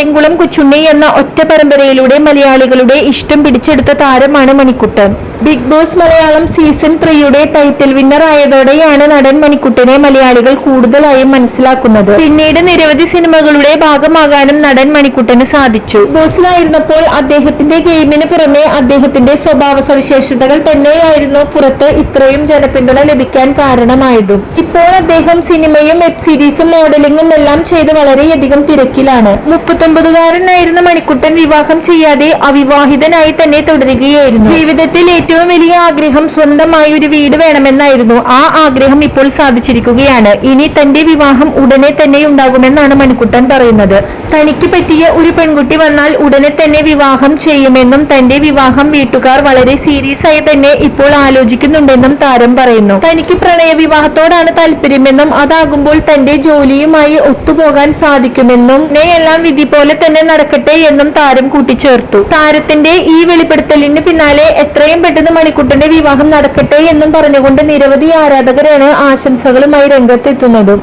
കായംകുളം കൊച്ചുണ്ണി എന്ന ഒറ്റ പരമ്പരയിലൂടെ മലയാളികളുടെ ഇഷ്ടം പിടിച്ചെടുത്ത താരമാണ് Manikuttan. Big Boss Malayalam season ത്രീയുടെ ടൈറ്റിൽ വിന്നർ ആയതോടെയാണ് നടൻ മണിക്കുട്ടനെ മലയാളികൾ കൂടുതലായും മനസ്സിലാക്കുന്നത്. പിന്നീട് നിരവധി സിനിമകളുടെ ഭാഗമാകാനും നടൻ മണിക്കുട്ടന് സാധിച്ചു. ബോസിലായിരുന്നപ്പോൾ അദ്ദേഹത്തിന്റെ ഗെയിമിന് പുറമെ അദ്ദേഹത്തിന്റെ സ്വഭാവ സവിശേഷതകൾ തന്നെയായിരുന്നു പുറത്ത് ഇത്രയും ജനപിന്തുണ ലഭിക്കാൻ കാരണമായതും. ഇപ്പോൾ അദ്ദേഹം സിനിമയും വെബ് സീരീസും മോഡലിംഗും എല്ലാം ചെയ്ത് വളരെയധികം തിരക്കിലാണ്. മുപ്പത്തൊമ്പതുകാരനായിരുന്ന മണിക്കുട്ടൻ വിവാഹം ചെയ്യാതെ അവിവാഹിതനായി തന്നെ തുടരുകയായിരുന്നു. ജീവിതത്തിൽ ഏറ്റവും വലിയ ആഗ്രഹം സ്വന്തമായി ഒരു വീട് വേണമെന്നായിരുന്നു. ആ ആഗ്രഹം ഇപ്പോൾ സാധിച്ചിരിക്കുകയാണ്. ഇനി തന്റെ വിവാഹം ഉടനെ തന്നെ ഉണ്ടാകുമെന്നാണ് മണിക്കുട്ടൻ പറയുന്നത്. തനിക്ക് പറ്റിയ ഒരു പെൺകുട്ടി വന്നാൽ ഉടനെ തന്നെ വിവാഹം ചെയ്യുമെന്നും തന്റെ വിവാഹം വീട്ടുകാർ വളരെ സീരിയസ് ആയി തന്നെ ഇപ്പോൾ ആലോചിക്കുന്നുണ്ടെന്നും താരം പറയുന്നു. തനിക്ക് പ്രണയ വിവാഹത്തോടാണ് താല്പര്യമെന്നും അതാകുമ്പോൾ തന്റെ ജോലിയുമായി ഒത്തുപോകാൻ സാധിക്കുമെന്നും എല്ലാം വിധി പോലെ തന്നെ നടക്കട്ടെ എന്നും താരം കൂട്ടിച്ചേർത്തു. താരത്തിന്റെ ഈ വെളിപ്പെടുത്തലിന് പിന്നാലെ എത്രയും പെട്ടെന്ന് മണിക്കുട്ടന്റെ വിവാഹം നടക്കട്ടെ എന്നും പറഞ്ഞുകൊണ്ട് നിരവധി ആരാധകരാണ് ആശംസകളുമായി രംഗത്തെത്തുന്നതും.